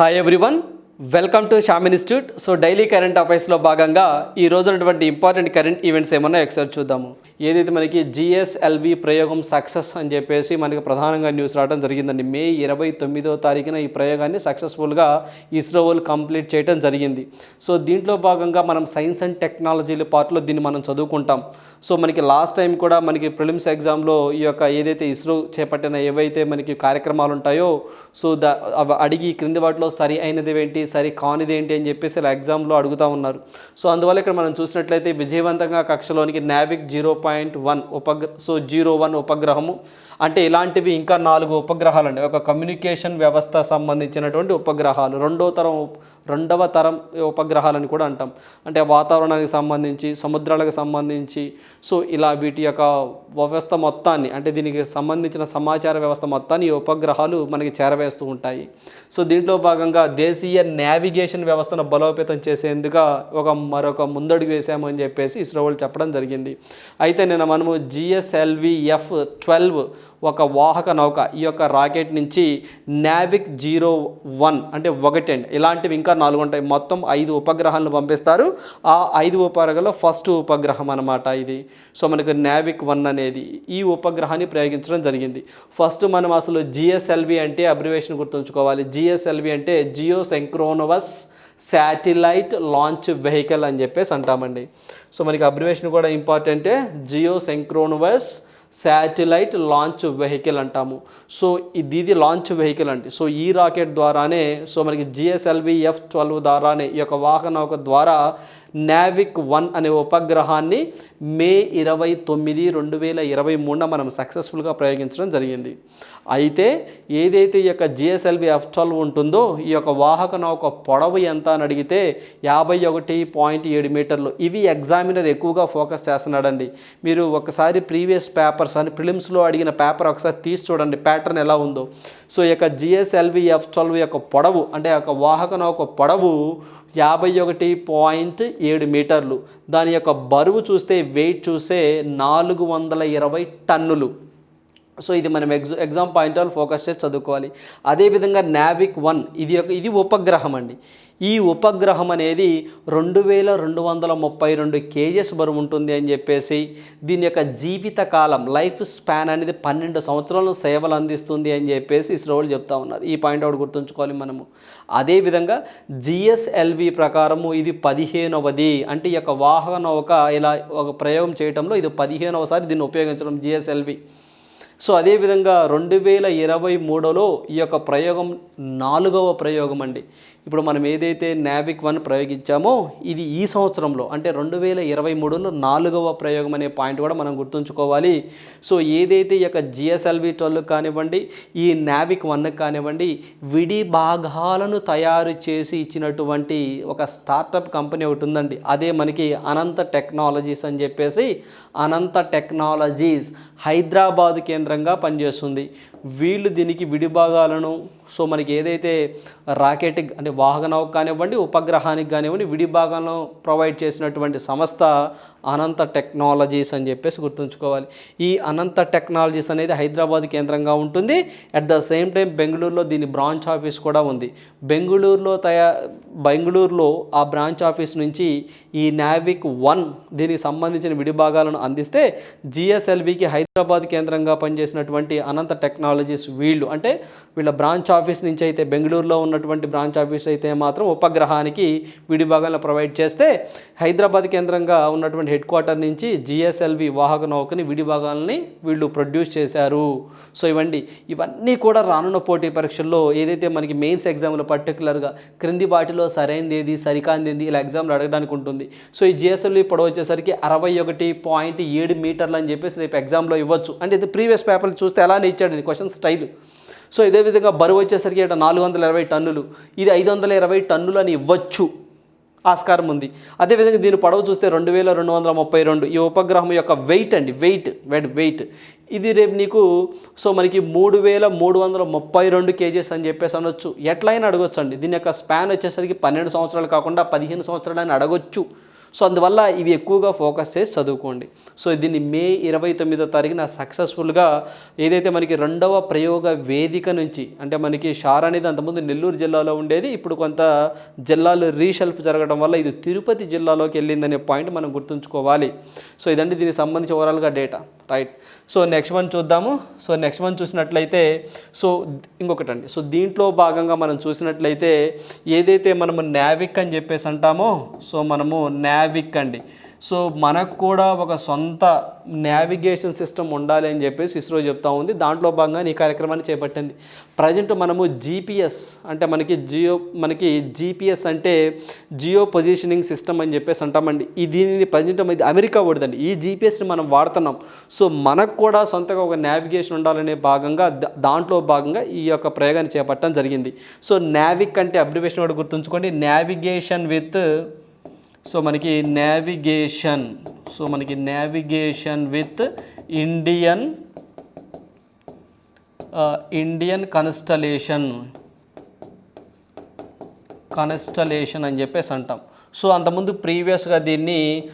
Hi everyone welcome to Sham institute so daily current అఫైర్స్లో భాగంగా ఈ రోజునటువంటి important current events ఏమన్నా ఒకసారి చూద్దాము. ఏదైతే మనకి జిఎస్ఎల్వి ప్రయోగం సక్సెస్ అని చెప్పేసి మనకి ప్రధానంగా న్యూస్ రావడం జరిగిందండి. మే ఇరవై తొమ్మిదో తారీఖున ఈ ప్రయోగాన్ని సక్సెస్ఫుల్గా ఇస్రో వాళ్ళు కంప్లీట్ చేయడం జరిగింది. సో దీంట్లో భాగంగా మనం సైన్స్ అండ్ టెక్నాలజీల పార్ట్లో దీన్ని మనం చదువుకుంటాం. సో మనకి లాస్ట్ టైం కూడా మనకి ప్రిలిమ్స్ ఎగ్జామ్లో ఈ యొక్క ఏదైతే ఇస్రో చేపట్టిన ఏవైతే మనకి కార్యక్రమాలు ఉంటాయో సో దా అవి అడిగి క్రింది వాటిలో సరి అయినది ఏంటి సరి కానిది ఏంటి అని చెప్పేసి ఇలా ఎగ్జామ్లో అడుగుతూ ఉన్నారు. సో అందువల్ల ఇక్కడ మనం చూసినట్లయితే విజయవంతంగా కక్షలోనికి నావిక్ జీరో పాయింట్ వన్ ఉపగ్ర సో జీరో వన్ ఉపగ్రహము అంటే ఇలాంటివి ఇంకా నాలుగు ఉపగ్రహాలు అండి ఒక కమ్యూనికేషన్ వ్యవస్థ సంబంధించినటువంటి ఉపగ్రహాలు రెండో తరం రెండవ తరం ఉపగ్రహాలని కూడా అంటాం. అంటే వాతావరణానికి సంబంధించి సముద్రాలకు సంబంధించి సో ఇలా వీటి యొక్క వ్యవస్థ మొత్తాన్ని అంటే దీనికి సంబంధించిన సమాచార వ్యవస్థ మొత్తాన్ని ఈ ఉపగ్రహాలు మనకి చేరవేస్తూ ఉంటాయి. సో దీంట్లో భాగంగా దేశీయ నావిగేషన్ వ్యవస్థను బలోపేతం చేసేందుకు ఒక మరొక ముందడుగు వేసామని చెప్పేసి ఇస్రో వాళ్ళు చెప్పడం జరిగింది. అయితే నేను మనము జిఎస్ఎల్వి ఎఫ్ ట్వెల్వ్ ఒక వాహక నౌక ఈ యొక్క రాకెట్ నుంచి నావిక్ జీరో వన్ అంటే ఒకటి అండి ఇలాంటివి ఇంకా నాలుగు ఉంటాయి. మొత్తం ఐదు ఉపగ్రహాలను పంపిస్తారు. ఆ ఐదు ఉపగ్రహాల్లో ఫస్ట్ ఉపగ్రహం అనమాట ఇది. సో మనకు నావిక్ వన్ అనేది ఈ ఉపగ్రహాన్ని ప్రయోగించడం జరిగింది. ఫస్ట్ మనం అసలు జిఎస్ఎల్వి అంటే అబ్రివేషన్ గుర్తుంచుకోవాలి. జిఎస్ఎల్వి అంటే geosynchronous satellite launch vehicle అని చెప్పేసి అంటామండి. సో మనకి అబ్రివేషన్ కూడా ఇంపార్టెంటే geosynchronous satellite launch vehicle అంటాము. సో ఇది ఇది లాంచ్ వెహికల్ అండి. సో ఈ రాకెట్ ద్వారానే సో మనకి జిఎస్ఎల్వి ఎఫ్ ట్వెల్వ్ ద్వారానే ఈ యొక్క వాహన ద్వారా నావిక్ వన్ అనే ఉపగ్రహాన్ని మే ఇరవై తొమ్మిది రెండు వేల ఇరవై మూడున మనం సక్సెస్ఫుల్గా ప్రయోగించడం జరిగింది. అయితే ఏదైతే ఈ యొక్క జిఎస్ఎల్వి ఎఫ్ ట్వెల్వ్ ఉంటుందో ఈ యొక్క వాహక నౌక పొడవు ఎంత అని అడిగితే యాభై ఒకటి పాయింట్ ఏడు మీటర్లు. ఇవి ఎగ్జామినర్ ఎక్కువగా ఫోకస్ చేస్తున్నాడండి. మీరు ఒకసారి ప్రీవియస్ పేపర్స్ అని ప్రిలిమ్స్లో అడిగిన పేపర్ ఒకసారి తీసి చూడండి ప్యాటర్న్ ఎలా ఉందో. సో ఈ యొక్క జిఎస్ఎల్వి ఎఫ్ ట్వెల్వ్ యొక్క పొడవు అంటే ఆ యొక్క వాహక నౌక పొడవు యాభై ఒకటి పాయింట్ ఏడు మీటర్లు. దాని యొక్క బరువు చూస్తే వెయిట్ చూస్తే నాలుగు వందల ఇరవై టన్నులు. సో ఇది మనం exa exam point of focus చేసి చదువుకోవాలి. అదేవిధంగా నావిక్ వన్ ఇది ఒక ఇది ఉపగ్రహం అండి. ఈ ఉపగ్రహం అనేది రెండు వేల రెండు వందల ముప్పై రెండు కేజెస్ బరువు ఉంటుంది అని చెప్పేసి దీని యొక్క జీవిత కాలం లైఫ్ స్పాన్ అనేది పన్నెండు సంవత్సరాలు సేవలు అందిస్తుంది అని చెప్పేసి ఇస్రోలు చెప్తా ఉన్నారు. ఈ పాయింట్ ఒకటి గుర్తుంచుకోవాలి మనము. అదేవిధంగా జిఎస్ఎల్వి ప్రకారము ఇది పదిహేనవది అంటే ఈ యొక్క వాహన ఒక ఇలా ఒక ప్రయోగం చేయడంలో ఇది పదిహేనవసారి దీన్ని ఉపయోగించడం జిఎస్ఎల్వి సో అదేవిధంగా రెండు వేల ఇరవై మూడులో ఈ యొక్క ప్రయోగం నాలుగవ ప్రయోగం అండి. ఇప్పుడు మనం ఏదైతే నావిక్ వన్ ప్రయోగించామో ఇది ఈ సంవత్సరంలో అంటే రెండు వేల ఇరవై మూడులో నాలుగవ ప్రయోగం అనే పాయింట్ కూడా మనం గుర్తుంచుకోవాలి. సో ఏదైతే ఈ యొక్క జిఎస్ఎల్వి ట్వెల్వ్ కానివ్వండి ఈ నావిక్ వన్ కానివ్వండి విడి భాగాలను తయారు చేసి ఇచ్చినటువంటి ఒక స్టార్టప్ కంపెనీ ఒకటి ఉందండి. అదే మనకి అనంత టెక్నాలజీస్ అని చెప్పేసి అనంత టెక్నాలజీస్ హైదరాబాద్ కేంద్రంగా పనిచేస్తుంది. వీళ్ళు దీనికి విడిభాగాలను సో మనకి ఏదైతే రాకెట్ అంటే వాహన కానివ్వండి ఉపగ్రహానికి కానివ్వండి విడిభాగాలను ప్రొవైడ్ చేసినటువంటి సంస్థ అనంత టెక్నాలజీస్ అని చెప్పేసి గుర్తుంచుకోవాలి. ఈ అనంత టెక్నాలజీస్ అనేది హైదరాబాద్ కేంద్రంగా ఉంటుంది. అట్ ద సేమ్ టైం బెంగళూరులో దీని బ్రాంచ్ ఆఫీస్ కూడా ఉంది. బెంగళూరులో తయా బెంగళూరులో ఆ బ్రాంచ్ ఆఫీస్ నుంచి ఈ నావిక్ వన్ దీనికి సంబంధించిన విడిభాగాలను అందిస్తే జిఎస్ఎల్వికి హైదరాబాద్ కేంద్రంగా పనిచేసినటువంటి అనంత టెక్నాలజీస్ వీళ్ళు అంటే వీళ్ళ బ్రాంచ్ ఆఫీస్ ఆఫీస్ నుంచి అయితే బెంగళూరులో ఉన్నటువంటి బ్రాంచ్ ఆఫీస్ అయితే మాత్రం ఉపగ్రహానికి విడిభాగాలను ప్రొవైడ్ చేస్తే హైదరాబాద్ కేంద్రంగా ఉన్నటువంటి హెడ్ క్వార్టర్ నుంచి జిఎస్ఎల్వి వాహక నౌకని విడిభాగాలని వీళ్ళు ప్రొడ్యూస్ చేశారు. సో ఇవ్వండి ఇవన్నీ కూడా రానున్న పోటీ పరీక్షల్లో ఏదైతే మనకి మెయిన్స్ ఎగ్జామ్లో పర్టికులర్గా క్రింది వాటిలో సరైనది ఏది సరికాంది ఏది ఇలా ఎగ్జామ్లు అడగడానికి ఉంటుంది. సో ఈ జిఎస్ఎల్వి పొడవు వచ్చేసరికి అరవై ఒకటి పాయింట్ ఏడు మీటర్లు అని చెప్పేసి రేపు ఎగ్జామ్లో ఇవ్వచ్చు. అంటే ఇది ప్రీవియస్ పేపర్లు చూస్తే అలానే ఇచ్చాడు క్వశ్చన్ స్టైల్. సో ఇదే విధంగా బరువు వచ్చేసరికి ఇక్కడ నాలుగు వందల ఇరవై టన్నులు. ఇది ఐదు వందల ఇరవై టన్నులు అని ఇవ్వచ్చు. ఆస్కారం ఉంది. అదేవిధంగా దీని పొడవు చూస్తే రెండు వేల రెండు వందల ముప్పై రెండు. ఈ ఉపగ్రహం యొక్క వెయిట్ అండి. వెయిట్ వెయిట్ వెయిట్ ఇది రేపు నీకు సో మనకి మూడు వేల మూడు వందల ముప్పై రెండు కేజీస్ అని చెప్పేసి అనొచ్చు. ఎట్లయినా అడగొచ్చు అండి దీని యొక్క స్పాన్ వచ్చేసరికి పన్నెండు సంవత్సరాలు కాకుండా పదిహేను సంవత్సరాలు అని అడగొచ్చు. సో అందువల్ల ఇవి ఎక్కువగా ఫోకస్ చేసి చదువుకోండి. సో దీన్ని మే ఇరవై తొమ్మిదో తారీఖున సక్సెస్ఫుల్గా ఏదైతే మనకి రెండవ ప్రయోగ వేదిక నుంచి అంటే మనకి షార్ అనేది అంతకుముందు నెల్లూరు జిల్లాలో ఉండేది ఇప్పుడు కొంత జిల్లాలు రీషెల్ఫ్ జరగడం వల్ల ఇది తిరుపతి జిల్లాలోకి వెళ్ళిందనే పాయింట్ మనం గుర్తుంచుకోవాలి. సో ఇదండి దీనికి సంబంధించి ఓవరాల్గా data right so next one చూద్దాము. సో నెక్స్ట్ వన్ చూసినట్లయితే సో ఇంకొకటి అండి సో దీంట్లో భాగంగా మనం చూసినట్లయితే ఏదైతే మనము నావిక్ అని చెప్పేసి అంటామో సో మనము నావిక్ అండి. సో మనకు కూడా ఒక సొంత నావిగేషన్ సిస్టమ్ ఉండాలి అని చెప్పేసి ఇస్రో చెప్తా ఉంది. దాంట్లో భాగంగా ఈ కార్యక్రమాన్ని చేపట్టింది. ప్రజెంట్ మనము జీపీఎస్ అంటే మనకి జియో మనకి జీపీఎస్ అంటే జియో పొజిషనింగ్ సిస్టమ్ అని చెప్పేసి అంటామండి. ఈ దీనిని ప్రజెంట్ ఇది అమెరికా ఓడిదండి ఈ జీపీఎస్ని మనం వాడుతున్నాం. సో మనకు కూడా సొంతగా ఒక నావిగేషన్ ఉండాలనే భాగంగా దాంట్లో భాగంగా ఈ యొక్క ప్రయోగాన్ని చేపట్టడం జరిగింది. సో నావిక్ అంటే అబ్రివేషన్ కూడా గుర్తుంచుకోండి. నావిగేషన్ విత్ సో మనకి నావిగేషన్ సో మనకి navigation with Indian Indian constellation constellation అని చెప్పేసి అంటాం. సో అంతకుముందు ప్రీవియస్గా దీన్ని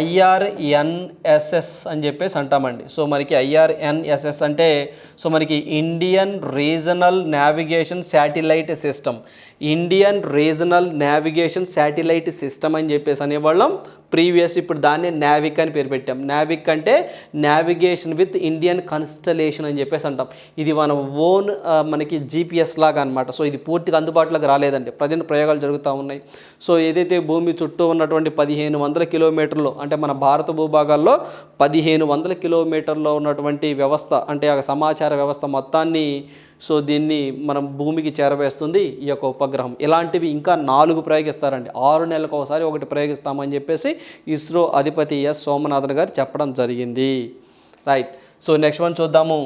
ఐఆర్ఎన్ఎస్ఎస్ అని చెప్పేసి అంటామండి. సో మనకి ఐఆర్ఎన్ఎస్ఎస్ అంటే సో మనకి Indian regional navigation satellite system Indian regional navigation satellite system అని చెప్పేసి అనేవాళ్ళం. ప్రీవియస్ ఇప్పుడు దాన్ని నావిక్ అని పేరు పెట్టాం. నావిక్ అంటే నావిగేషన్ విత్ ఇండియన్ కన్స్టలేషన్ అని చెప్పేసి అంటాం. ఇది మన ఓన్ మనకి జీపీఎస్ లాగా అనమాట సో ఇది పూర్తిగా అందుబాటులోకి రాలేదండి. ప్రజెంట్ ప్రయోగాలు జరుగుతూ ఉన్నాయి. సో ఏదైతే భూమి చుట్టూ ఉన్నటువంటి పదిహేను వందల కిలోమీటర్లు అంటే మన భారత భూభాగాల్లో పదిహేను వందల కిలోమీటర్లో ఉన్నటువంటి వ్యవస్థ అంటే ఆ సమాచార వ్యవస్థ మొత్తాన్ని సో దీన్ని మనం భూమికి చేరవేస్తుంది ఈ యొక్క ఉపగ్రహం. ఇలాంటివి ఇంకా నాలుగు ప్రయోగిస్తారండి. ఆరు నెలలకు ఒకసారి ఒకటి ప్రయోగిస్తామని చెప్పేసి ఇస్రో అధిపతి ఎస్ సోమనాథన్ గారు చెప్పడం జరిగింది. రైట్. సో నెక్స్ట్ వన్ చూద్దాము.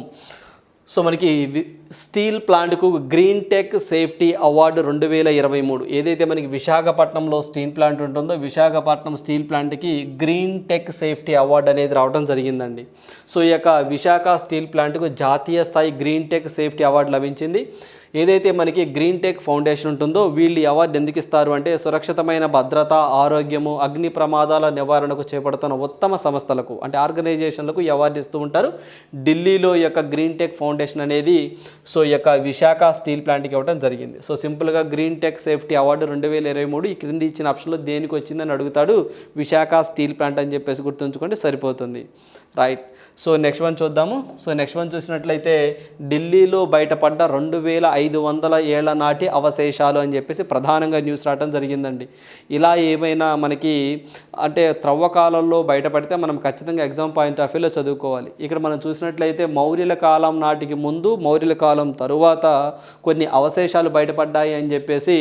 సో మనకి వి- స్టీల్ ప్లాంట్కు గ్రీన్ టెక్ సేఫ్టీ అవార్డు రెండు వేల ఇరవై మూడు. ఏదైతే మనకి విశాఖపట్నంలో స్టీల్ ప్లాంట్ ఉంటుందో విశాఖపట్నం స్టీల్ ప్లాంట్కి గ్రీన్ టెక్ సేఫ్టీ అవార్డు అనేది రావడం జరిగిందండి. సో ఈ యొక్క విశాఖ స్టీల్ ప్లాంట్కు జాతీయ స్థాయి గ్రీన్ టెక్ సేఫ్టీ అవార్డు లభించింది. ఏదైతే మనకి గ్రీన్ టెక్ ఫౌండేషన్ ఉంటుందో వీళ్ళు ఈ అవార్డు ఎందుకు ఇస్తారు అంటే సురక్షితమైన భద్రత ఆరోగ్యము అగ్ని ప్రమాదాల నివారణకు చేపడుతున్న ఉత్తమ సంస్థలకు అంటే ఆర్గనైజేషన్లకు ఈ అవార్డు ఇస్తూ ఉంటారు. ఢిల్లీలో ఈ యొక్క గ్రీన్ టెక్ ఫౌండేషన్ అనేది సో ఈ యొక్క విశాఖ స్టీల్ ప్లాంట్కి ఇవ్వడం జరిగింది. సో సింపుల్గా గ్రీన్ టెక్ సేఫ్టీ అవార్డు రెండు వేల ఇరవై మూడు ఈ క్రింది ఇచ్చిన ఆప్షన్లో దేనికి వచ్చిందని అడుగుతాడు విశాఖ స్టీల్ ప్లాంట్ అని చెప్పేసి గుర్తుంచుకుంటే సరిపోతుంది. రైట్. సో నెక్స్ట్ వన్ చూద్దాము. సో నెక్స్ట్ వన్ చూసినట్లయితే ఢిల్లీలో బయటపడ్డ రెండు వేల ఐదు ఐదు వందల ఏళ్ళ నాటి అవశేషాలు అని చెప్పేసి ప్రధానంగా న్యూస్ రావడం జరిగిందండి. ఇలా ఏమైనా మనకి అంటే త్రవ్వకాలంలో బయటపడితే మనం ఖచ్చితంగా ఎగ్జామ్ పాయింట్ ఆఫ్ వ్యూలో చదువుకోవాలి. ఇక్కడ మనం చూసినట్లయితే మౌర్యుల కాలం నాటికి ముందు మౌర్యుల కాలం తరువాత కొన్ని అవశేషాలు బయటపడ్డాయి అని చెప్పేసి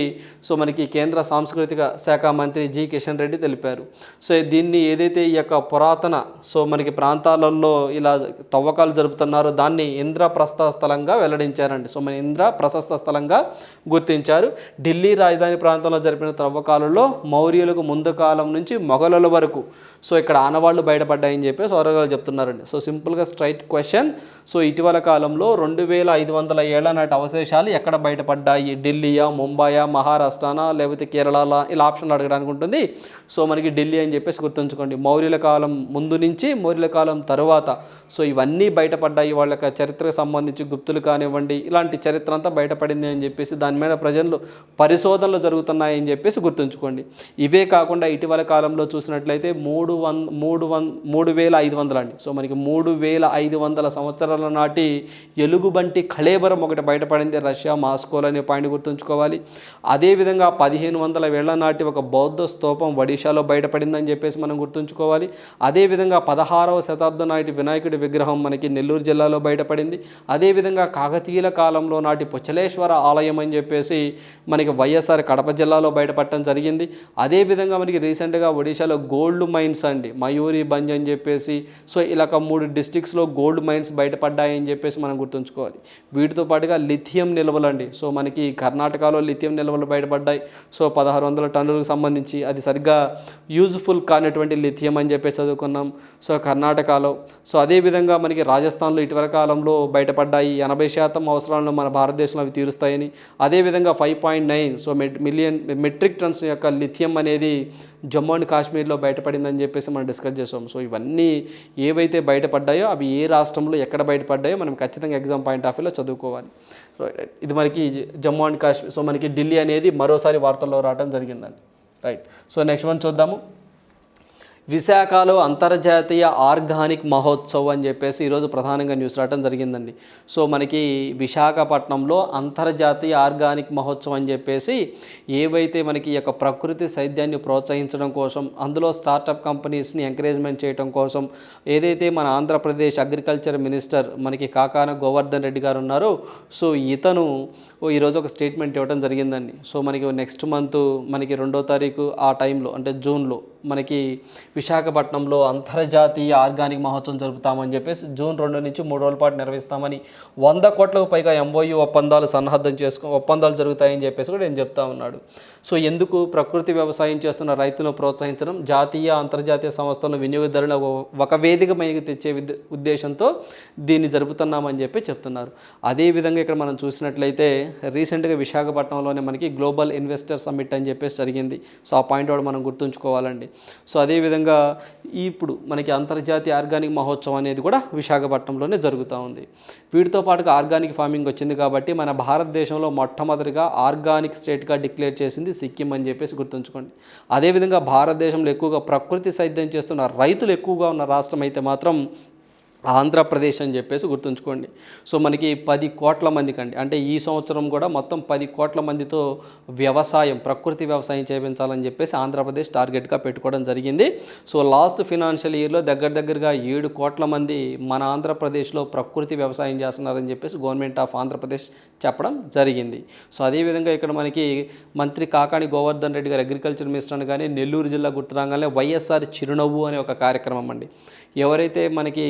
సో మనకి కేంద్ర సాంస్కృతిక శాఖ మంత్రి జి కిషన్ రెడ్డి తెలిపారు. సో దీన్ని ఏదైతే ఈ యొక్క పురాతన సో మనకి ప్రాంతాలలో ఇలా తవ్వకాలు జరుపుతున్నారో దాన్ని ఇంద్రప్రస్థ స్థలంగా వెల్లడించారండి. సో మన ఇంద్ర ప్రశస్త స్థలంగా గుర్తించారు. ఢిల్లీ రాజధాని ప్రాంతంలో జరిపిన త్రవ్వకాలలో మౌర్యులకు ముందు కాలం నుంచి మొఘలుల వరకు. సో ఇక్కడ ఆనవాళ్ళు బయటపడ్డాయని చెప్పేసి సౌరగాలు చెప్తున్నారండి. సో సింపుల్గా స్ట్రైట్ క్వశ్చన్. సో ఇటీవల కాలంలో రెండు వేల ఐదు వందల ఏళ్ళ నాటి అవశేషాలు ఎక్కడ బయటపడ్డాయి? ఢిల్లీయా ముంబయా మహారాష్ట్రనా లేకపోతే కేరళలా? ఇలా ఆప్షన్లు అడగడానికి ఉంటుంది. సో మనకి ఢిల్లీ అని చెప్పేసి గుర్తుంచుకోండి. మౌర్యుల కాలం ముందు నుంచి మౌర్యుల కాలం తరువాత. సో ఇవన్నీ బయటపడ్డాయి వాళ్ళ యొక్క చరిత్రకు సంబంధించి గుప్తులు కానివ్వండి. ఇలాంటి చరిత్ర అంతా బయటపడింది అని చెప్పేసి దాని మీద ప్రజలు పరిశోధనలు జరుగుతున్నాయని చెప్పేసి గుర్తుంచుకోండి. ఇవే కాకుండా ఇటీవల కాలంలో చూసినట్లయితే మూడు వన్ మూడు వన్ మూడు వేల ఐదు వందలు అండి. సో మనకి మూడు వేల ఐదు వందల సంవత్సరాల నాటి ఎలుగుబంటి కళేబరం ఒకటి బయటపడింది. రష్యా మాస్కోలో అనే పాయింట్ గుర్తుంచుకోవాలి. అదేవిధంగా పదిహేను వందల వేళ్ళ నాటి ఒక బౌద్ధ స్తూపం ఒడిశాలో బయటపడిందని చెప్పేసి మనం గుర్తుంచుకోవాలి. అదేవిధంగా పదహారవ శతాబ్దం నాటి వినాయకుడి విగ్రహం మనకి నెల్లూరు జిల్లాలో బయటపడింది. అదేవిధంగా కాకతీయుల కాలంలో నాటి పుచ్చలేశ్వర ఆలయం అని చెప్పేసి మనకి వైఎస్ఆర్ కడప జిల్లాలో బయటపడటం జరిగింది. అదేవిధంగా మనకి రీసెంట్గా ఒడిశాలో గోల్డ్ మైన్స్ అండి మయూరి బంజ్ అని చెప్పేసి సో ఇలా ఒక మూడు డిస్టిక్స్లో గోల్డ్ మైన్స్ బయటపడ్డాయని చెప్పేసి మనం గుర్తుంచుకోవాలి. వీటితో పాటుగా లిథియం నిల్వలు అండి సో మనకి కర్ణాటకలో లిథియం నిల్వలు బయటపడ్డాయి. సో పదహారు వందల టన్నులకు సంబంధించి అది సరిగ్గా యూజ్ఫుల్ కానటువంటి లిథియం అని చెప్పేసి చదువుకున్నాం. సో కర్ణాటకలో సో అదేవిధంగా మనకి రాజస్థాన్లో ఇటీవల కాలంలో బయటపడ్డాయి. ఎనభై శాతం అవసరాలను మన భారతదేశం రిజర్వేషన్ అవి తీరుస్తాయని. అదేవిధంగా five point nine so million metric tons యొక్క లిథియం అనేది జమ్మూ అండ్ కాశ్మీర్లో బయటపడిందని చెప్పేసి మనం డిస్కస్ చేసాం సో ఇవన్నీ ఏవైతే బయటపడ్డాయో అవి ఏ రాష్ట్రంలో ఎక్కడ బయటపడ్డాయో మనం ఖచ్చితంగా ఎగ్జామ్ పాయింట్ ఆఫ్ వ్యూలో చదువుకోవాలి. ఇది మనకి జమ్మూ అండ్ కాశ్మీర్ సో మనకి ఢిల్లీ అనేది మరోసారి వార్తల్లో రావడం జరిగిందండి. రైట్ సో నెక్స్ట్ వన్ చూద్దాము. విశాఖలో అంతర్జాతీయ ఆర్గానిక్ మహోత్సవ్ అని చెప్పేసి ఈరోజు ప్రధానంగా న్యూస్ రావడం జరిగిందండి. సో మనకి విశాఖపట్నంలో అంతర్జాతీయ ఆర్గానిక్ మహోత్సవం అని చెప్పేసి ఏవైతే మనకి ఈ యొక్క ప్రకృతి సైద్యాన్ని ప్రోత్సహించడం కోసం అందులో స్టార్టప్ కంపెనీస్ని ఎంకరేజ్మెంట్ చేయడం కోసం ఏదైతే మన ఆంధ్రప్రదేశ్ అగ్రికల్చర్ మినిస్టర్ మనకి కాకాన గోవర్ధన్ రెడ్డి గారు ఉన్నారో సో ఇతను ఓ ఈరోజు ఒక స్టేట్మెంట్ ఇవ్వడం జరిగిందండి. సో మనకి నెక్స్ట్ మంత్ మనకి రెండో తారీఖు ఆ టైంలో అంటే జూన్లో మనకి విశాఖపట్నంలో అంతర్జాతీయ ఆర్గానిక్ మహోత్సవం జరుపుతామని చెప్పేసి జూన్ రెండు నుంచి మూడు రోజుల పాటు నిర్వహిస్తామని వంద కోట్లకు పైగా ఎంఓయూ ఒప్పందాలు సన్నద్ధం చేసుకో ఒప్పందాలు జరుగుతాయని చెప్పేసి కూడా నేను చెప్తా ఉన్నాడు. సో ఎందుకు ప్రకృతి వ్యవసాయం చేస్తున్న రైతులను ప్రోత్సహించడం? జాతీయ అంతర్జాతీయ సంస్థలను వినియోగదారుల ఒక వేదిక మీదకి తెచ్చే విద్- ఉద్దేశంతో దీన్ని జరుపుతున్నామని చెప్పి చెప్తున్నారు. అదేవిధంగా ఇక్కడ మనం చూసినట్లయితే రీసెంట్గా విశాఖపట్నంలోనే మనకి గ్లోబల్ ఇన్వెస్టర్ సమ్మిట్ అని చెప్పేసి జరిగింది. సో ఆ పాయింట్ కూడా మనం గుర్తుంచుకోవాలండి. సో అదేవిధంగా ఇప్పుడు మనకి అంతర్జాతీయ ఆర్గానిక్ మహోత్సవం అనేది కూడా విశాఖపట్నంలోనే జరుగుతూ ఉంది. వీటితో పాటుగా ఆర్గానిక్ ఫార్మింగ్ వచ్చింది కాబట్టి మన భారతదేశంలో మొట్టమొదటిగా ఆర్గానిక్ స్టేట్గా డిక్లేర్ చేసింది సిక్కిం అని చెప్పేసి గుర్తుంచుకోండి. అదేవిధంగా భారతదేశంలో ఎక్కువగా ప్రకృతి సైద్యం చేస్తున్న రైతులు ఎక్కువగా ఉన్న రాష్ట్రం అయితే మాత్రం ఆంధ్రప్రదేశ్ అని చెప్పేసి గుర్తుంచుకోండి. సో మనకి పది కోట్ల మందికి అండి అంటే ఈ సంవత్సరం కూడా మొత్తం పది కోట్ల మందితో వ్యవసాయం ప్రకృతి వ్యవసాయం చేయించాలని చెప్పేసి ఆంధ్రప్రదేశ్ టార్గెట్గా పెట్టుకోవడం జరిగింది. సో లాస్ట్ ఫినాన్షియల్ ఇయర్లో దగ్గర దగ్గరగా ఏడు కోట్ల మంది మన ఆంధ్రప్రదేశ్లో ప్రకృతి వ్యవసాయం చేస్తున్నారని చెప్పేసి గవర్నమెంట్ ఆఫ్ ఆంధ్రప్రదేశ్ చెప్పడం జరిగింది. సో అదేవిధంగా ఇక్కడ మనకి మంత్రి కాకాణి గోవర్ధన్ రెడ్డి గారు అగ్రికల్చర్ మినిస్టర్ అనగానే నెల్లూరు జిల్లా గుర్తురాగానే వైఎస్ఆర్ చిరునవ్వు అనే ఒక కార్యక్రమం అండి. ఎవరైతే మనకి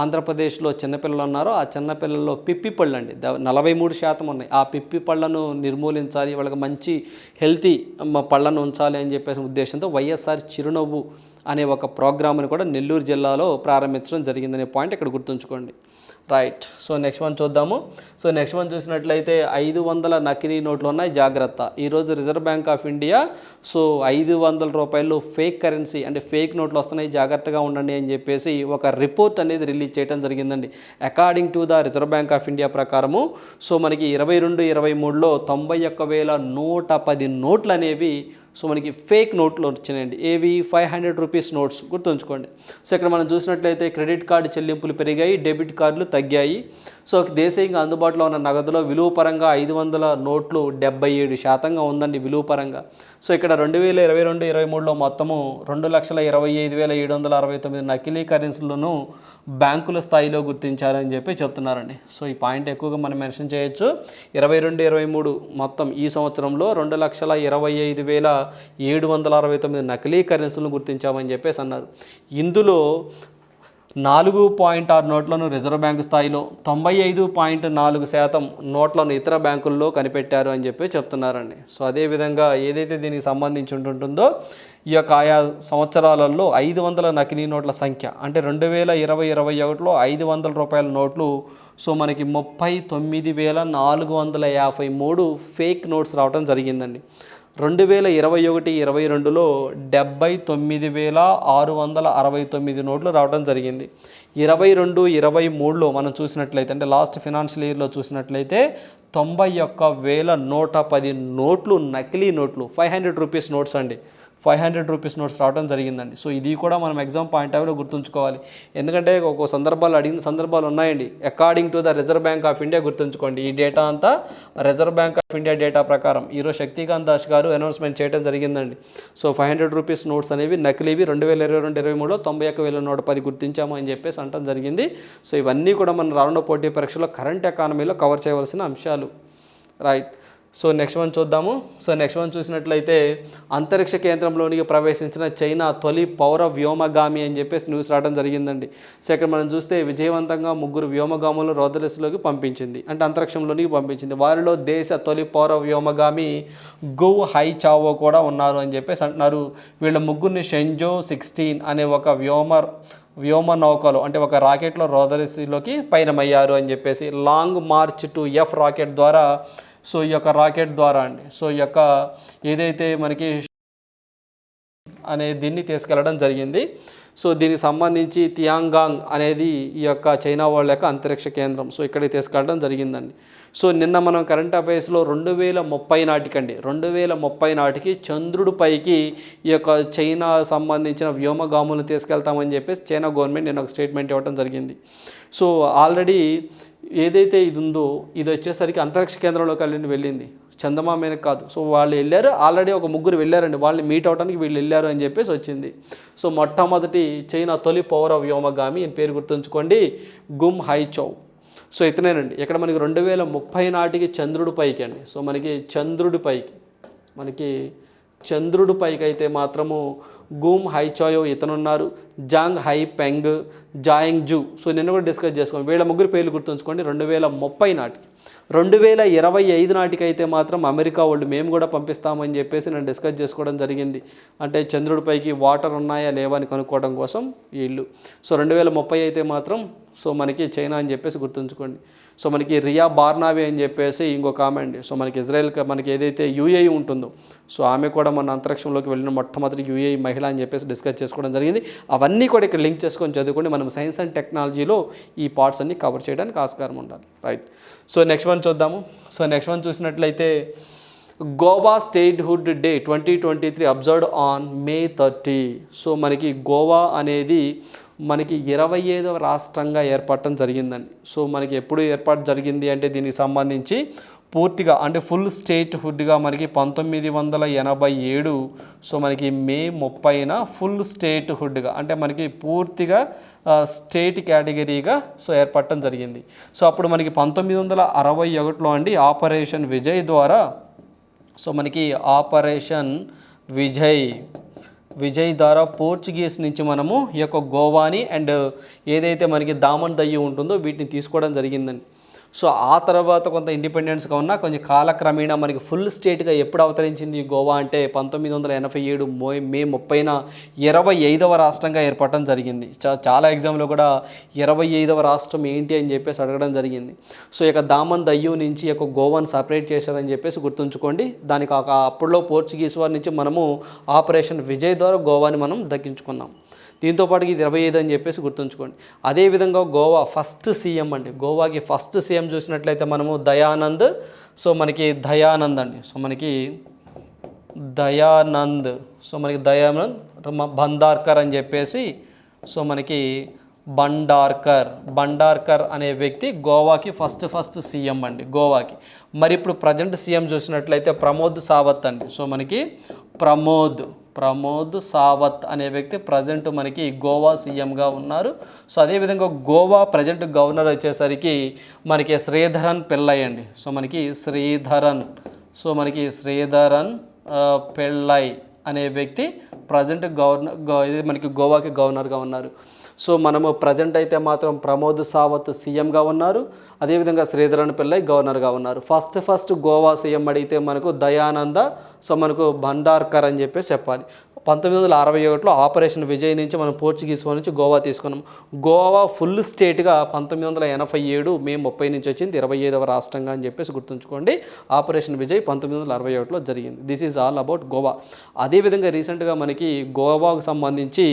ఆంధ్రప్రదేశ్లో చిన్నపిల్లలు ఉన్నారో ఆ చిన్నపిల్లల్లో పిప్పి పళ్ళు అండి. నలభై మూడు శాతం ఉన్నాయి. ఆ పిప్పి పళ్ళను నిర్మూలించాలి వాళ్ళకి మంచి హెల్తీ పళ్ళను ఉంచాలి అని చెప్పేసి ఉద్దేశంతో వైఎస్ఆర్ చిరునవ్వు అనే ఒక ప్రోగ్రామ్ని కూడా నెల్లూరు జిల్లాలో ప్రారంభించడం జరిగిందనే పాయింట్ ఇక్కడ గుర్తుంచుకోండి. రైట్ సో నెక్స్ట్ వన్ చూద్దాము. సో నెక్స్ట్ వన్ చూసినట్లయితే ఐదు వందల నకిలీ నోట్లు ఉన్నాయి. జాగ్రత్త. ఈరోజు reserve bank of India so ఐదు వందల రూపాయలు ఫేక్ కరెన్సీ అంటే ఫేక్ నోట్లు వస్తున్నాయి. జాగ్రత్తగా ఉండండి అని చెప్పేసి ఒక రిపోర్ట్ అనేది రిలీజ్ చేయడం జరిగిందండి. According to the reserve bank of India ప్రకారము సో మనకి ఇరవై రెండు ఇరవై మూడులో తొంభై ఒక్క వేల నూట పది నోట్లు అనేవి సో మనకి ఫేక్ నోట్లు వచ్చినాయండి. ఏవి? ఫైవ్ హండ్రెడ్ రూపీస్ నోట్స్ గుర్తుంచుకోండి. సో ఇక్కడ మనం చూసినట్లయితే క్రెడిట్ కార్డు చెల్లింపులు పెరిగాయి డెబిట్ కార్డులు తగ్గాయి. సో దేశీయంగా అందుబాటులో ఉన్న నగదులో విలువ పరంగా ఐదు వందల నోట్లు డెబ్బై ఏడు శాతంగా ఉందండి విలువ పరంగా. సో ఇక్కడ రెండు వేల ఇరవై రెండు ఇరవై మూడులో మొత్తము రెండు లక్షల ఇరవై ఐదు వేల ఏడు వందల అరవై తొమ్మిది నకిలీ కరెన్సీలను బ్యాంకుల స్థాయిలో గుర్తించారని చెప్పి చెప్తున్నారండి. సో ఈ పాయింట్ ఎక్కువగా మనం మెన్షన్ చేయొచ్చు. ఇరవై రెండు ఇరవై మూడు మొత్తం ఈ సంవత్సరంలో రెండు లక్షల ఇరవై ఐదు వేల ఏడు వందల అరవై తొమ్మిది నకిలీ కరెన్సీలను గుర్తించామని చెప్పేసి అన్నారు. ఇందులో నాలుగు పాయింట్ ఆరు నోట్లను రిజర్వ్ బ్యాంకు స్థాయిలో తొంభై ఐదు పాయింట్ నాలుగు శాతం నోట్లను ఇతర బ్యాంకుల్లో కనిపెట్టారు అని చెప్పి చెప్తున్నారండి. సో అదేవిధంగా ఏదైతే దీనికి సంబంధించి ఉంటుందో ఈ యొక్క ఆయా సంవత్సరాలలో ఐదు వందల నకిలీ నోట్ల సంఖ్య అంటే రెండు వేల ఇరవై ఇరవై ఒకటిలో ఐదు వందల రూపాయల నోట్లు సో మనకి ముప్పై తొమ్మిది వేల నాలుగు వందల యాభై మూడు ఫేక్ నోట్స్ రావడం జరిగిందండి. రెండు వేల ఇరవై ఒకటి ఇరవై రెండులో డెబ్బై తొమ్మిది వేల ఆరు వందల అరవై తొమ్మిది నోట్లు రావడం జరిగింది. ఇరవై రెండు ఇరవై మూడులో మనం చూసినట్లయితే అంటే లాస్ట్ ఫినాన్షియల్ ఇయర్లో చూసినట్లయితే తొంభై ఒక్క వేల నూట పది నోట్లు నకిలీ నోట్లు ఫైవ్ హండ్రెడ్ రూపీస్ నోట్స్ అండి. ఫైవ్ హండ్రెడ్ రూపీస్ నోట్స్ రావడం జరిగిందండి. సో ఇది కూడా మనం ఎగ్జామ్ పాయింట్ ఆఫ్లో గుర్తుంచుకోవాలి. ఎందుకంటే ఒక సందర్భాలు అడిగిన సందర్భాలు ఉన్నాయండి. According to the reserve bank of India గుర్తుంచుకోండి. ఈ డేటా అంతా reserve bank of India data ప్రకారం ఈరోజు శక్తికాంత్ దాస్ గారు అనౌన్స్మెంట్ చేయడం జరిగిందండి. So five hundred rupees notes అనేవి నకిలీవి రెండు వేల ఇరవై రెండు ఇరవై మూడులో తొంభై ఒక్క వేల నూట పది గుర్తించాము అని చెప్పేసి అనడం జరిగింది. సో ఇవన్నీ కూడా మన రానున్న పోటీ పరీక్షలో కరెంట్ ఎకానమీలో కవర్ చేయవలసిన అంశాలు. రైట్ సో నెక్స్ట్ వన్ చూద్దాము. సో నెక్స్ట్ వన్ చూసినట్లయితే అంతరిక్ష కేంద్రంలోనికి ప్రవేశించిన చైనా తొలి పౌర వ్యోమగామి అని చెప్పేసి న్యూస్ రావడం జరిగిందండి. సో ఇక్కడ మనం చూస్తే విజయవంతంగా ముగ్గురు వ్యోమగాములు రోదరస్లోకి పంపించింది. అంటే అంతరిక్షంలోనికి పంపించింది. వారిలో దేశ తొలి పౌర వ్యోమగామి గౌ హై చావో కూడా ఉన్నారు అని చెప్పేసి అంటున్నారు. వీళ్ళ ముగ్గురిని షెంజో సిక్స్టీన్ అనే ఒక వ్యోమర్ వ్యోమ నౌకలు అంటే ఒక రాకెట్లో రోదలిసిలోకి పయనమయ్యారు అని చెప్పేసి long march two F rocket ద్వారా సో ఈ యొక్క రాకెట్ ద్వారా అండి. సో ఈ యొక్క ఏదైతే మనకి అనే దీన్ని తీసుకెళ్ళడం జరిగింది. సో దీనికి సంబంధించి తియాంగాంగ్ అనేది ఈ యొక్క చైనా వాళ్ళ యొక్క అంతరిక్ష కేంద్రం. సో ఇక్కడికి తీసుకెళ్ళడం జరిగిందండి. సో నిన్న మనం కరెంట్ అఫైర్స్లో రెండు వేల ముప్పై నాటికండి. రెండు వేల ముప్పై నాటికి చంద్రుడి పైకి ఈ యొక్క చైనా సంబంధించిన వ్యోమగాములను తీసుకెళ్తామని చెప్పేసి చైనా గవర్నమెంట్ నేను ఒక స్టేట్మెంట్ ఇవ్వడం జరిగింది. సో ఆల్రెడీ ఏదైతే ఇది ఉందో ఇది వచ్చేసరికి అంతరిక్ష కేంద్రంలోకి వెళ్ళి వెళ్ళింది. చందమామేన కాదు. సో వాళ్ళు వెళ్ళారు. ఆల్రెడీ ఒక ముగ్గురు వెళ్ళారండి. వాళ్ళని మీట్ అవడానికి వీళ్ళు వెళ్ళారు అని చెప్పేసి వచ్చింది. సో మొట్టమొదటి చైనా తొలి పౌర వ్యోమగామి ఈయన పేరు గుర్తుంచుకోండి. గుమ్ హైచౌ. సో ఇతనేనండి. ఇక్కడ మనకి రెండు వేల ముప్పై నాటికి చంద్రుడి పైకి అండి. సో మనకి చంద్రుడి పైకి. మనకి చంద్రుడి పైకి అయితే మాత్రము గూమ్ హైచాయో ఇతనున్నారు జాంగ్ హై పెంగ్ జాయింగ్ జూ. సో నిన్న కూడా డిస్కస్ చేసుకోండి వీళ్ళ ముగ్గురు పేర్లు గుర్తుంచుకోండి రెండు వేల ముప్పై నాటికి. రెండు వేల ఇరవై ఐదు నాటికి అయితే మాత్రం అమెరికా వాళ్ళు మేము కూడా పంపిస్తామని చెప్పేసి నేను డిస్కస్ చేసుకోవడం జరిగింది. అంటే చంద్రుడిపైకి వాటర్ ఉన్నాయా లేవా అని కనుక్కోవడం కోసం వీళ్ళు. సో రెండు వేల ముప్పై అయితే మాత్రం సో మనకి చైనా అని చెప్పేసి గుర్తుంచుకోండి. సో మనకి రియా బార్నావే అని చెప్పేసి ఇంకొక ఆమె అండి సో మనకి ఇజ్రాయెల్ మనకి ఏదైతే యూఏఈ ఉంటుందో సో ఆమె కూడా మన అంతరిక్షంలోకి వెళ్ళిన మొట్టమొదటి యూఏఈ మహిళ అని చెప్పేసి డిస్కస్ చేసుకోవడం జరిగింది. అవన్నీ కూడా ఇక్కడ లింక్ చేసుకొని చదువుకోండి. మనం సైన్స్ అండ్ టెక్నాలజీలో ఈ పార్ట్స్ అన్ని కవర్ చేయడానికి ఆస్కారం ఉండాలి. రైట్ సో నెక్స్ట్ వన్ చూద్దాము. సో నెక్స్ట్ వన్ చూసినట్లయితే Goa statehood day twenty twenty three observed on May thirty. So మనకి గోవా అనేది మనకి ఇరవై ఐదవ రాష్ట్రంగా ఏర్పడటం జరిగిందండి. సో మనకి ఎప్పుడు ఏర్పాటు జరిగింది అంటే దీనికి సంబంధించి పూర్తిగా అంటే ఫుల్ స్టేట్ హుడ్గా మనకి పంతొమ్మిది వందల ఎనభై ఏడు సో మనకి మే ముప్పైన ఫుల్ స్టేట్ హుడ్గా అంటే మనకి పూర్తిగా స్టేట్ కేటగిరీగా సో ఏర్పడటం జరిగింది. సో అప్పుడు మనకి పంతొమ్మిది వందల అరవై ఒకటిలో అండి ఆపరేషన్ విజయ్ ద్వారా సో మనకి ఆపరేషన్ విజయ్ విజయ్ ద్వారా పోర్చుగీస్ నుంచి మనము ఈ యొక్క గోవాని అండ్ ఏదైతే మనకి దామన్ దయ్యి ఉంటుందో వీటిని తీసుకోవడం జరిగిందండి. సో ఆ తర్వాత కొంత ఇండిపెండెన్స్గా ఉన్నా కొంచెం కాలక్రమేణా మనకి ఫుల్ స్టేట్గా ఎప్పుడు అవతరించింది గోవా అంటే పంతొమ్మిది వందల ఎనభై ఏడు మో మే ముప్పైన ఇరవై ఐదవ రాష్ట్రంగా ఏర్పడటం జరిగింది. చాలా ఎగ్జామ్లో కూడా ఇరవై ఐదవ రాష్ట్రం ఏంటి అని చెప్పేసి అడగడం జరిగింది. సో ఇక దామన్ దయ్యూ నుంచి ఒక యొక్క గోవాని సపరేట్ చేశారని చెప్పేసి గుర్తుంచుకోండి. దానికి ఒక అప్పుడులో పోర్చుగీస్ వారి నుంచి మనము ఆపరేషన్ విజయ్ ద్వారా గోవాని మనం దక్కించుకున్నాం. దీంతో పాటు ఇది ఇరవై ఐదు అని చెప్పేసి గుర్తుంచుకోండి. అదేవిధంగా గోవా ఫస్ట్ సీఎం అండి. గోవాకి ఫస్ట్ సీఎం చూసినట్లయితే మనము దయానంద్ సో మనకి దయానంద్ అండి. సో మనకి దయానంద్ సో మనకి దయానంద్ మ- బందార్కర్ అని చెప్పేసి సో మనకి బండార్కర్. బండార్కర్ అనే వ్యక్తి గోవాకి ఫస్ట్ ఫస్ట్ సీఎం అండి గోవాకి. మరి ఇప్పుడు ప్రజెంట్ సీఎం చూసినట్లయితే ప్రమోద్ సావత్ అండి. సో మనకి ప్రమోద్ ప్రమోద్ సావత్ అనే వ్యక్తి ప్రజెంట్ మనకి గోవా సీఎంగా ఉన్నారు. సో అదేవిధంగా గోవా ప్రజెంట్ గవర్నర్ వచ్చేసరికి మనకి శ్రీధరన్ పెళ్ళై అండి. సో మనకి శ్రీధరన్ సో మనకి శ్రీధరన్ పెళ్ళై అనే వ్యక్తి ప్రజెంట్ గవర్నర్ ఇది మనకి గోవాకి గవర్నర్గా ఉన్నారు. సో మనము ప్రజెంట్ అయితే మాత్రం ప్రమోద్ సావత్ సీఎంగా ఉన్నారు. అదేవిధంగా శ్రీధరన్ పిల్లై గవర్నర్గా ఉన్నారు. ఫస్ట్ ఫస్ట్ గోవా సీఎం అడిగితే మనకు దయానంద సో మనకు భండార్కర్ అని చెప్పేసి చెప్పాలి. పంతొమ్మిది వందల అరవై ఒకటిలో ఆపరేషన్ విజయ్ నుంచి మనం పోర్చుగీస్ వాళ్ళ నుంచి గోవా తీసుకున్నాం. గోవా ఫుల్ స్టేట్గా పంతొమ్మిది వందల ఎనభై ఏడు మే ముప్పై నుంచి వచ్చింది. ఇరవై ఐదవ రాష్ట్రంగా అని చెప్పేసి గుర్తుంచుకోండి. ఆపరేషన్ విజయ్ పంతొమ్మిది వందల అరవై ఒకటిలో జరిగింది. This is all about Goa. అదేవిధంగా రీసెంట్గా మనకి గోవాకు సంబంధించి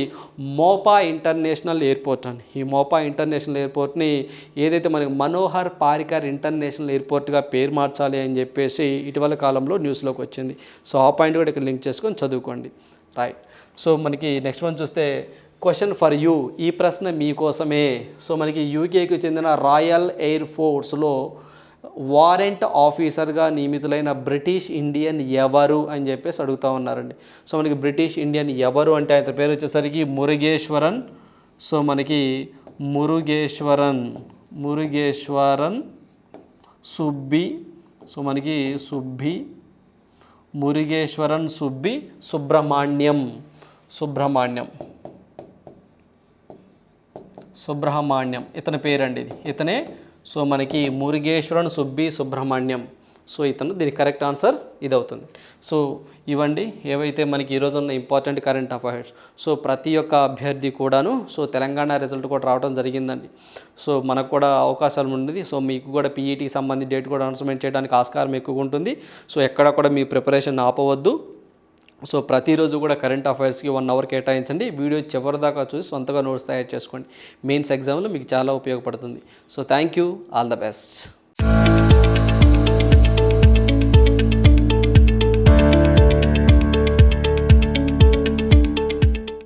మోపా ఇంటర్నేషనల్ ఎయిర్పోర్ట్ అండి. ఈ మోపా ఇంటర్నేషనల్ ఎయిర్పోర్ట్ని ఏదైతే మనకి మనోహర్ పారికర్ ఇంటర్నేషనల్ ఎయిర్పోర్ట్గా పేరు మార్చాలి అని చెప్పేసి ఇటీవల కాలంలో న్యూస్లోకి వచ్చింది. సో ఆ పాయింట్ కూడా ఇక్కడ లింక్ చేసుకొని చదువుకోండి. రైట్. సో మనకి నెక్స్ట్ వన్ చూస్తే క్వశ్చన్ ఫర్ యూ. ఈ ప్రశ్న మీకోసమే. సో మనకి యూకేకి చెందిన రాయల్ ఎయిర్ ఫోర్స్లో వారెంట్ ఆఫీసర్గా నియమితులైన బ్రిటిష్ ఇండియన్ ఎవరు అని చెప్పేసి అడుగుతా ఉన్నారండి. సో మనకి బ్రిటిష్ ఇండియన్ ఎవరు అంటే ఆయన పేరు వచ్చేసరికి మురుగేశ్వరన్ సో మనకి మురుగేశ్వరన్ మురుగేశ్వరన్ సుబ్బి సో మనకి సుబ్బి మురుగేశ్వరన్ సుబ్బి సుబ్రహ్మణ్యం సుబ్రహ్మణ్యం. సుబ్రహ్మణ్యం ఇతని పేరండి ఇది ఇతనే. సో మనకి మురుగేశ్వరన్ సుబ్బి సుబ్రహ్మణ్యం. సో ఇతను దీనికి కరెక్ట్ ఆన్సర్ ఇది అవుతుంది సో ఇవ్వండి ఏవైతే మనకి ఈరోజు ఉన్న ఇంపార్టెంట్ కరెంట్ అఫైర్స్ సో ప్రతి ఒక్క అభ్యర్థి కూడాను సో తెలంగాణ రిజల్ట్ కూడా రావడం జరిగిందండి. సో మనకు కూడా అవకాశాలు ఉండేది సో మీకు కూడా పీఈటీకి సంబంధించి డేట్ కూడా అనౌన్స్మెంట్ చేయడానికి ఆస్కారం ఎక్కువగా ఉంటుంది. సో ఎక్కడ కూడా మీ ప్రిపరేషన్ ఆపవద్దు. సో ప్రతిరోజు కూడా కరెంట్ అఫైర్స్కి వన్ అవర్ కేటాయించండి. వీడియో చివరి దాకా చూసి సొంతగా నోట్స్ తయారు చేసుకోండి. మెయిన్స్ ఎగ్జామ్లో మీకు చాలా ఉపయోగపడుతుంది. So thank you all the best.